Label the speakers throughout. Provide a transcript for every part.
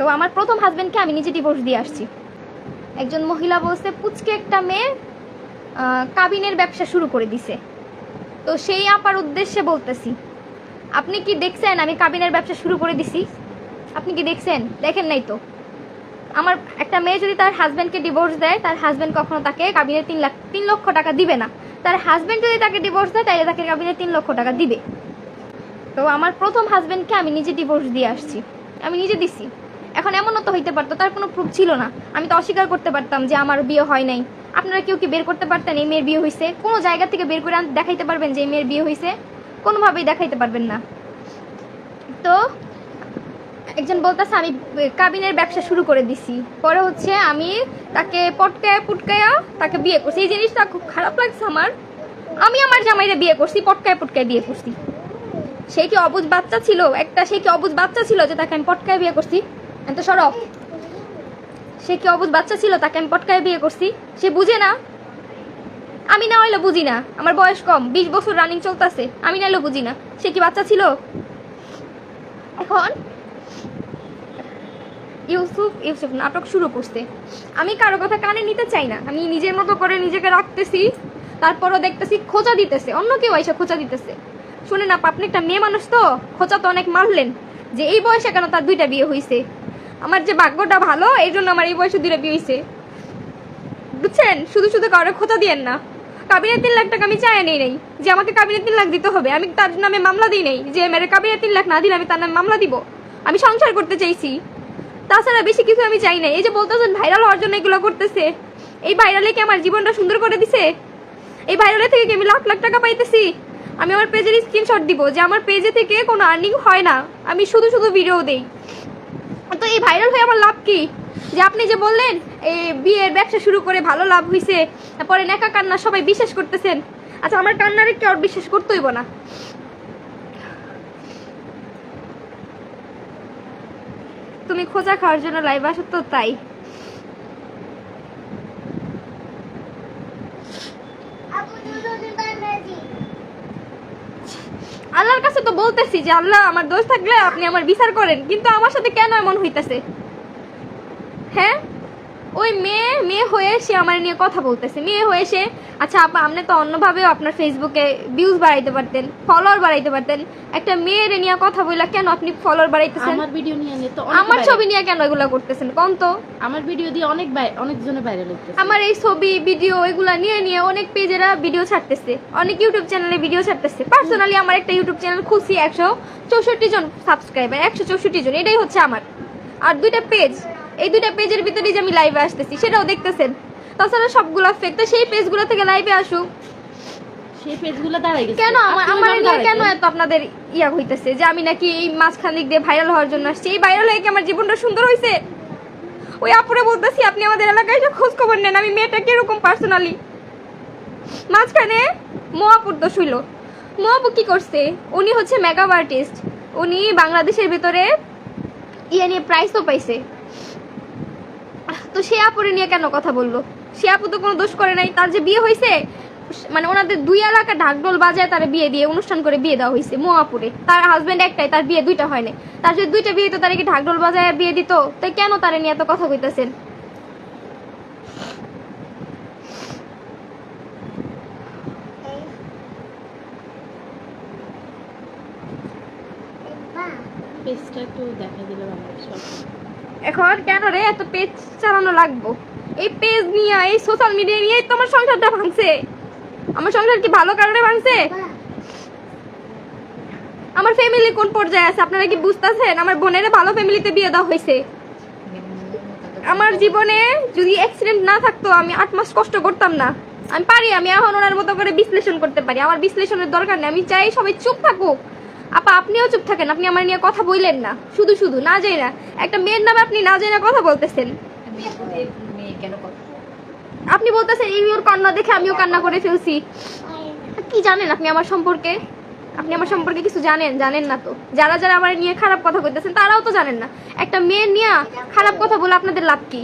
Speaker 1: তো আমার প্রথম হাজব্যান্ডকে আমি নিজে ডিভোর্স দিয়ে আসছি। একজন মহিলা বলছে, পুচকে একটা মেয়ে কাবিনের ব্যবসা শুরু করে দিছে। তো সেই আপার উদ্দেশ্যে বলতেছি, আপনি কি দেখছেন আমি কাবিনের ব্যবসা শুরু করে দিছি? আপনি কি দেখছেন? দেখেন নাই তো। আমার একটা মেয়ে যদি তার হাজব্যান্ডকে ডিভোর্স দেয়, তার হাজব্যান্ড কখনো তাকে কাবিনের তিন লাখ, তিন লক্ষ টাকা দিবে না। তার হাজব্যান্ড যদি তাকে ডিভোর্স দেয় তাহলে তাকে কাবিনের তিন লক্ষ টাকা দিবে। তো আমার প্রথম হাজব্যান্ডকে আমি নিজে ডিভোর্স দিয়ে আসছি। আমি নিজে দিছি। এখন এমনও তো হইতে পারতো, তার কোনো প্রুফ ছিল না। আমি তো অস্বীকার করতে পারতাম যে আমার বিয়ে হয় নাই। আপনারা কেউ কি বের করতে পারতেন এই মেয়ের বিয়ে হয়েছে কোনো জায়গা থেকে বের করে দেখাইতে পারবেন যে এই মেয়ের বিয়ে হয়েছে কোনোভাবেই দেখাইতে পারবেন না। তো একজন বলতেছে, আমি কাবিনের ব্যবসা শুরু করে দিছি। পরে হচ্ছে আমি তাকে পটকায়া পুটকায়া তাকে বিয়ে করছি। এই জিনিসটা খুব খারাপ লাগছে আমার। আমি আমার জামাইরে বিয়ে করছি, পটকায় পটকায় বিয়ে করছি। সে কি অবুজ বাচ্চা ছিল? একটা সে কি অবুজ বাচ্চা ছিল যে তাকে আমি পটকায় বিয়ে করছি? এত সরব। সে কি অবুজ বাচ্চা ছিল তাকে আমি পটকায় বিয়ে করছি? সে বুঝে না। আমি না হইলে বুঝি না। আমার বয়স কম, বিশ বছর রানিং চলতেছে। আমি না হইলে বুঝি না। সে কি বাচ্চা ছিল? এখন ইউসুফ ইউসুফ নাটক শুরু করছে। আমি কারও কথা কানে নিতে চাই না। আমি নিজের মতো করে নিজেকে রাখতেছি। তারপরও দেখতেছি খোঁচা দিতেছে। অন্য কেউ এসে খোঁচা দিতেছে। শুনে না আপনি একটা মেয়ে মানুষ তো? খোঁচা তো অনেক মারলেন। যে এই বয়সে কেন তার দুইটা বিয়ে হয়েছে আমার যে ভাগ্যটা ভালো, এই জন্য আমার এই বয়সে দুইটা বিয়ে হয়েছে বুঝছেন? শুধু শুধু কারোর খোঁচা দিয়েন না। কাবিনের তিন লাখ টাকা আমি চাই নেই নেই। যে আমাকে কাবিনের তিন লাখ দিতে হবে, আমি তার নামে মামলা দিই নেই। যে মেরে কাবিনের তিন লাখ না দিলে আমি তার নামে মামলা দিব। আমি সংসার করতে চাইছি। তাছাড়া বেশি কিছু আমি চাই না এই যে বলতেছেন ভাইরাল হওয়ার জন্য এগুলো করতেছে। এই ভাইরালে কি আমার জীবনটা সুন্দর করে দিছে? এই ভাইরালে থেকে কি আমি লাখ লাখ টাকা পাইতেছি? আমি আমার পেজের স্ক্রিনশট দিব যে আমার পেজে থেকে কোনো আর্নিং হয় না। আমি শুধু শুধু ভিডিও দেই। তো এই ভাইরাল হয়ে আমার লাভ কি? যে আপনি যে বললেন, এই বিয়ের ব্যবসা শুরু করে ভালো লাভ হয়েছে তারপরে নেকা কান্না সবাই বিশ্বাস করতেছেন। আচ্ছা আমার কান্নার একটু আর বিশ্বাস করতেইব না। তুমি খোঁজা খাওয়ার জন্য লাইভ আসো তো তাই। আল্লাহর কাছে তো বলতেছি যে আল্লাহ আমার দোষ থাকলে আপনি আমার বিচার করেন, কিন্তু আমার সাথে কেন এমন হইতেছে? হ্যাঁ? ওই মেয়ে মেয়ে হয়ে সে আমার নিয়ে কথা বলতেছে। মেয়ে হয়ে সে আচ্ছা আপা আপনি তো অন্যভাবেও আপনার ফেসবুকে ভিউজ বাড়াইতে পারতেন ফলোয়ার বাড়াইতে পারতেন। একটা মেয়ের নিয়ে কথা বললা কেন আপনি ফলোয়ার বাড়াইতেছেন?
Speaker 2: আমার ভিডিও নিয়ে নিয়ে তো
Speaker 1: আমার ছবি নিয়ে কেন এগুলা করতেছেন? কোন তো?
Speaker 2: আমার ভিডিও দিয়ে অনেক অনেক জনে ভাইরাল হচ্ছে
Speaker 1: আমার এই ছবি ভিডিও এগুলা নিয়ে নিয়ে অনেক পেজেরা ভিডিও ছাড়তেছে। অনেক ইউটিউব চ্যানেলে ভিডিও ছাড়তেছে। পার্সোনালি আমার একটা ইউটিউব চ্যানেল খুলছি একশো চৌষট্টি জন সাবস্ক্রাইবার একশো চৌষট্টি জন এটাই হচ্ছে আমার। আর দুইটা পেজ এই দুইটা পেজের ভিতরেই যে আমি লাইভে আসতেছি সেটাও দেখতেছেন। তাছাড়া সবগুলো ফেক তো সেই পেজগুলো থেকে লাইভে আসুক।
Speaker 2: সেই পেজগুলো দাঁড়াই গেছে।
Speaker 1: কেন আমার কেন এত আপনাদের ইয়া হইতেছে যে আমি নাকি এই মাঝখান দিক দিয়ে ভাইরাল হওয়ার জন্য আসছি? এই ভাইরাল হয়ে কি আমার জীবনটা সুন্দর হয়েছে ওই আপুরে বলতেছি আপনি আমাদের এলাকায় এসে খোঁজ খবর নেন আমি মেয়েটা কীরকম পার্সোনালি মাঝখানে মোয়াপুর দোষ হইল। মোয়াপু কি করছে? উনি হচ্ছে মেকআপ আর্টিস্ট উনি বাংলাদেশের ভিতরে ইয়ে নিয়ে প্রাইজও পাইছে। তো সে আপুরে নিয়ে কেন কথা বলল? সে আপু তো কোনো দোষ করে নাই। তার যে বিয়ে হয়েছে মানে ওনাদের দুই এলাকা ঢাকঢোল বাজায় তার বিয়ে দিয়ে, অনুষ্ঠান করে বিয়ে দেওয়া হয়েছে মোয়াপুরে তার হাজবেন্ড একটাই, তার বিয়ে দুইটা হয় তার যদি দুইটা বিয়ে তো তার কি ঢাকঢোল বাজায় বিয়ে দিত? তাই কেন তারে নিয়ে এত কথা কইতেছেন। এখন কেন রে? এত পেজ চালানো লাগবো। এই পেজ নিয়ে, এই সোশ্যাল মিডিয়া নিয়ে তো আমার সংসারটা ভাঙছে। আমার সংসার কি ভালো কারণে ভাঙছে? আমার ফ্যামিলি কোন পর্যায়ে আছে? আপনারা কি বুঝতেছেন? আমার বোনের ভালো ফ্যামিলিতে বিয়ে দেওয়া হয়েছে। আমার জীবনে যদি অ্যাক্সিডেন্ট না থাকতো, আমি আট মাস কষ্ট করতাম না। আমি পারি, আমি এখন ওনার মতো করে বিশ্লেষণ করতে পারি। আমার বিশ্লেষণের দরকার নেই। আমি চাই সবাই চুপ থাকুক। আপা আপনিও চুপ থাকেন আপনি আমার নিয়ে কথা বললেন না। শুধু শুধু না যাই না। একটা মেয়ের নামে আপনি না যাই না কথা বলতেছেন আপনি বলতেছেন এই ওর কান্না দেখে আমিও কান্না করে ফেলছি। কি জানেন আপনি আমার সম্পর্কে? আপনি আমার সম্পর্কে কিছু জানেন? জানেন না তো। যারা যারা আমার নিয়ে খারাপ কথা কইতেছেন তারাও তো জানেন না। একটা মেয়ের নিয়ে খারাপ কথা বলে আপনাদের লাভ কি?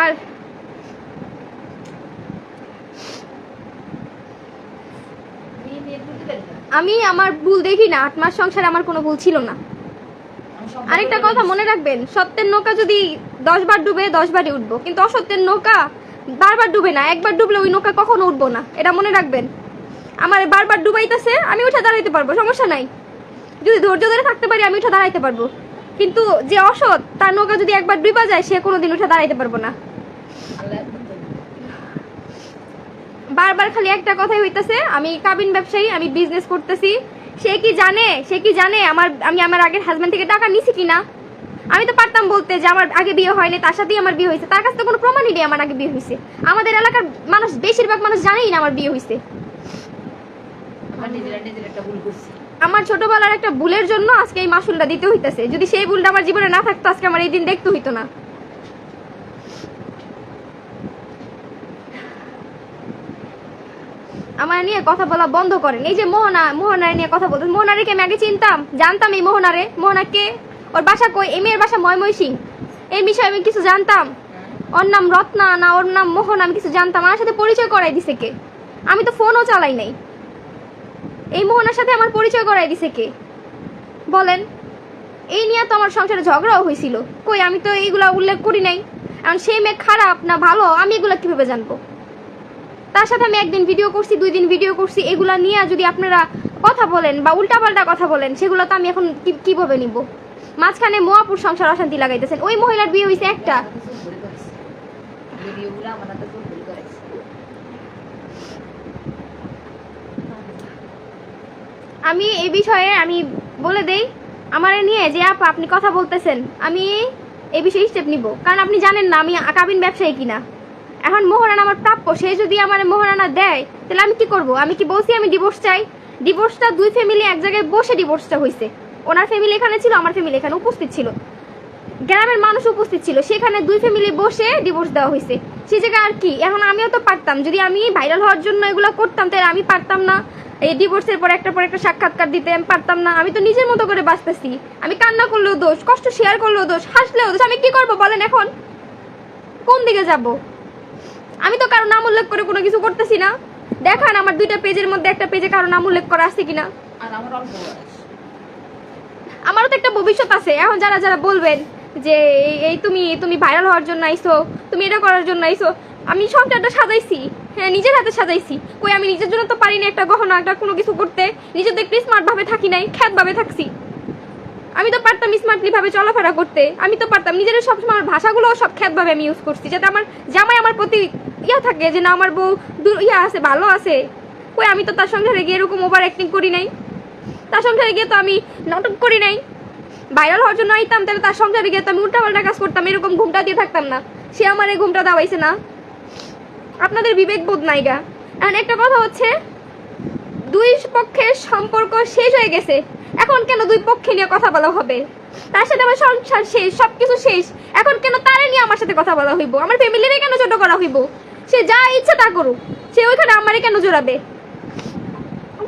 Speaker 1: আর আমি আমার ভুল দেখি না, আট মাস সংসারে আমার কোনো ভুল ছিল না। আরেকটা কথা মনে রাখবেন, সত্যের নৌকা যদি দশ বার ডুবে দশ বারই উঠবো। কিন্তু অসত্যের নৌকা বারবার ডুবে না, একবার ডুবলে ওই নৌকা কখনো উঠবো না, এটা মনে রাখবেন। আমার বারবার ডুবাইতেছে, আমি উঠে দাঁড়াইতে পারব, সমস্যা নাই। যদি ধৈর্য ধরে থাকতে পারি, আমি উঠে দাঁড়াইতে পারব। কিন্তু যে অসৎ, তার নৌকা যদি একবার ডুবা যায়, সে কোনোদিন উঠে দাঁড়াইতে পারব না। বারবার খালি একটা কথাই হইতাছে আমি কাবিন ব্যবসায়ী আমি বিজনেস করতেছি। সে কি জানে? সে কি জানে আমার আমি আমার আগের হাজব্যান্ড থেকে টাকা নিছি কিনা? আমি তো পারতাম বলতে যে আমার আগে বিয়ে হয়নি তার সাথেই আমার বিয়ে হয়েছে। তার কাছে তো কোনো প্রমাণই নেই আমার আগে বিয়ে হয়েছে। আমাদের এলাকার মানুষ বেশিরভাগ মানুষ জানেই না আমার বিয়ে হয়েছে।
Speaker 3: আমার
Speaker 1: ছোটবেলার একটা ভুলের জন্য আজকে এই মাসুলটা দিতে হইতেছে। যদি সেই ভুলটা আমার জীবনে না থাকতো আজকে আমার এই দিন দেখতে হইতো না। আমার নিয়ে কথা বলা বন্ধ করেন। এই যে মোহনা মোহনারে নিয়ে কথা বলতেন মোহনারে আমি আগে চিনতাম? জানতাম এই মোহনারে। মোহনা কে? ওর বাসা কই? এই মেয়ের বাসা ময়ময় সিং এই বিষয়ে আমি কিছু জানতাম। ওর নাম রত্না না, ওর নাম মোহন, আমি কিছু জানতাম। আমার সাথে পরিচয় করাই দিছে কে? আমি তো ফোনও চালাই নাই। এই মোহনার সাথে আমার পরিচয় করাই দিছে কে? বলেন। এই নিয়ে তো আমার সংসারে ঝগড়াও হয়েছিল। কই, আমি তো এইগুলা উল্লেখ করি নাই। কারণ সেই মেয়ে খারাপ না ভালো? আমি এগুলা কীভাবে জানব? তার সাথে আমি একদিন ভিডিও করছি দুই দিন ভিডিও করছি এগুলা নিয়ে যদি আপনারা কথা বলেন বা উল্টাপাল্টা কথা বলেন সেগুলো তো আমি এখন কি- কীভাবে নিব? মাঝখানে মোয়াপুর সংসার অশান্তি লাগাইতেছেন। ওই মহিলার বিয়ে হয়েছে একটা। আমি এই বিষয়ে আমি বলে দেই আমার নিয়ে যে আপা আপনি কথা বলতেছেন আমি এই বিষয়ে স্টেপ নিব। কারণ আপনি জানেন না আমি কাবিন ব্যবসায়ী কিনা। এখন মোহরানা আমার প্রাপ্য, সে যদি আমার মোহরানা দেয়, তাহলে আমি কি করব? আমি কি বলছি আমি ডিভোর্স চাই? ডিভোর্সটা দুই ফ্যামিলি এক জায়গায় বসে ডিভোর্সটা হয়েছে ওনার ফ্যামিলি এখানে ছিল, আমার ফ্যামিলি এখানে উপস্থিত ছিল। গ্রামের মানুষ উপস্থিত ছিল, সেখানে দুই ফ্যামিলি বসে ডিভোর্স দেওয়া হয়েছে সে জায়গায় আর কি? এখন আমিও তো পারতাম। যদি আমি ভাইরাল হওয়ার জন্য এগুলো করতাম, তাহলে আমি পারতাম না। এই ডিভোর্সের পর একটা পর একটা সাক্ষাৎকার দিতে আমি পারতাম না। আমি তো নিজের মতো করে বাঁচতেছি। আমি কান্না করলেও দোষ, কষ্ট শেয়ার করলেও দোষ, হাসলেও দোষ। আমি কি করব বলেন এখন? কোন দিকে যাব? আমি তো কারও নাম উল্লেখ করে কোনো কিছু করতেছি না। দেখান আমার দুইটা পেজের মধ্যে একটা পেজে কারও নাম উল্লেখ করা আছে কিনা। আমারও তো একটা ভবিষ্যৎ আছে। এখন যারা যারা বলবেন যে এই- তুমি তুমি ভাইরাল হওয়ার জন্য আইছো তুমি এটা করার জন্য আইছো আমি সংসারটা সাজাইছি। হ্যাঁ নিজের হাতে সাজাইছি। কই আমি নিজের জন্য তো পারি না একটা গহনা একটা কোনো কিছু করতে। নিজে তো একটু স্মার্ট ভাবে থাকি নাই খ্যাত ভাবে থাকছি। আমি তো পারতাম স্মার্টলি ভাবে চলাফেরা করতে। আমি তো পারতাম নিজের সবসময় আমার ভাষাগুলো সব খ্যাত ভাবে আমি ইউজ করছি, যাতে আমার জামাই আমার প্রতি ইয়া থাকে যে না, আমার বউ ইয়া আছে, ভালো আছে। কই আমি তো তার সংসারে গিয়ে এরকম ওভার অ্যাক্টিং করি নাই। তার সংসারে গিয়ে তো আমি নাটক করি নাই। ভাইরাল হওয়ার জন্য আইতাম, তাহলে তার সংসারে গিয়ে তো আমি উল্টাপাল্টা কাজ করতাম, এরকম ঘুমটা দিয়ে থাকতাম না। সে আমার এই ঘুমটা দেওয়াইছে না। আপনাদের বিবেক বোধ নাইগা এখন একটা কথা হচ্ছে, দুই পক্ষের সম্পর্ক শেষ হয়ে গেছে। এখন কেন দুই পক্ষে নিয়ে কথা বলা হবে? তার সাথে আমার সংসার শেষ, সবকিছু শেষ। এখন কেন তারে নিয়ে আমার সাথে কথা বলা হইব? আমার ফ্যামিলিরে কেন ছোট করা হইব? সে যা ইচ্ছা তা করুক। সে ওইখানে আমারে কেন জোড়াবে?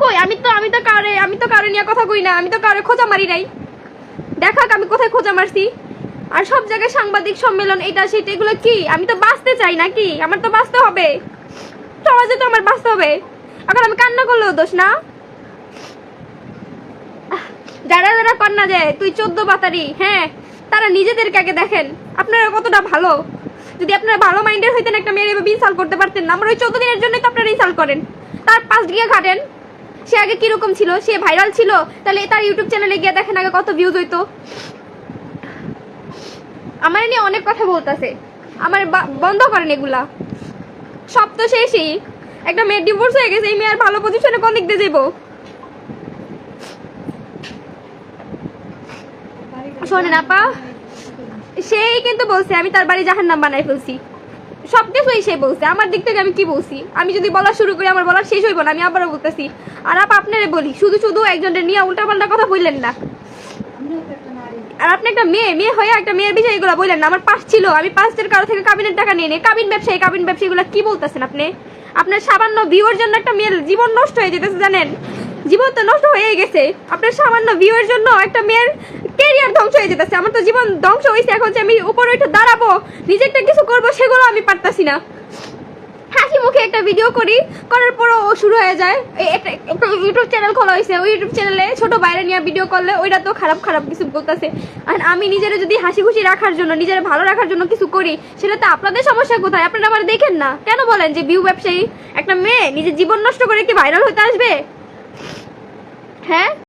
Speaker 1: কই, আমি তো আমি তো কারে, আমি তো কারে নিয়ে কথা কই না, আমি তো কারে খোঁজা মারি নাই। দেখাক আমি কোথায় খোঁজা মারছি। আর সব জায়গায় সাংবাদিক সম্মেলন, এটা, সেটা, এগুলো কি? আমি তো বাঁচতে চাই নাকি? আমার তো বাঁচতে হবে। সমাজে তো আমার বাঁচতে হবে। এখন আমি কান্না করলেও দোষ না? যারা যারা কন্যা যায় তুই চোদ্দ বাতারি হ্যাঁ তারা নিজেদেরকে আগে দেখেন। আপনারা কতটা ভালো? যদি আপনারা ভালো মাইন্ডের হইতেন, একটা মেয়ের এভাবে ইনসাল্ট করতে পারতেন না। আমার ওই চোদ্দ দিনের জন্যই তো আপনারা ইনসাল্ট করেন। তার পাঁচ গিয়ে ঘাটেন। সে আগে কীরকম ছিল? সে ভাইরাল ছিল? তাহলে তার ইউটিউব চ্যানেলে গিয়ে দেখেন আগে কত ভিউজ হইতো। আমার নিয়ে অনেক কথা বলতেছে। আমার বন্ধ করেন এগুলা। সব তো শেষই। একটা মেয়ের ডিভোর্স হয়ে গেছে, এই মেয়ে আর ভালো পজিশনে কোন দিক দিয়ে যাব শোনেন আপা, সেই কিন্তু বলছে, আমি তার বাড়ি জাহার নাম বানাই ফেলছি। সব কিছুই সে বলছে, আমার দিক থেকে আমি কি বলছি? আমি যদি বলা শুরু করি, আমার বলার শেষ হইব না, আমি আবারও বলতেছি। আর আপা, আপনারে বলি, শুধু শুধু একজনের নিয়ে উল্টাপাল্টা কথা বললেন না। আর আপনি একটা মেয়ে মেয়ে হয়ে একটা মেয়ের বিষয় এগুলো বললেন না, আমার পাস ছিল, আমি পাঁচটার কারও থেকে কাবিনের টাকা নিয়ে নিই কাবিন ব্যবসায়ী কাবিন ব্যবসায়ী এগুলো কি বলতেছেন আপনি? আপনার সামান্য ভিউর জন্য একটা মেয়ের জীবন নষ্ট হয়ে যেতেছে, জানেন? জীবন তো নষ্ট হয়েই গেছে। আপনার সামান্য ভিউয়ের জন্য একটা মেয়ের কেরিয়ার ধ্বংস হয়ে যেতেছে। আমার তো জীবন ধ্বংস হয়েছে এখন যে আমি উপরে উঠে দাঁড়াবো, নিজে একটা কিছু করব, সেগুলো আমি পারতাছি না। হাসি মুখে একটা ভিডিও করি, করার পরও ও শুরু হয়ে যায়। একটা একটা ইউটিউব চ্যানেল খোলা হয়েছে ওই ইউটিউব চ্যানেলে ছোট বাইরে নিয়ে ভিডিও করলে ওইটা তো খারাপ খারাপ কিছু বলতেছে। আর আমি নিজের যদি হাসি খুশি রাখার জন্য, নিজের ভালো রাখার জন্য কিছু করি, সেটা তো আপনাদের সমস্যা কোথায়? আপনারা আমার দেখেন না। কেন বলেন যে বিউ ব্যবসায়ী একটা মেয়ে নিজের জীবন নষ্ট করে কি ভাইরাল হতে আসবে? হ্যাঁ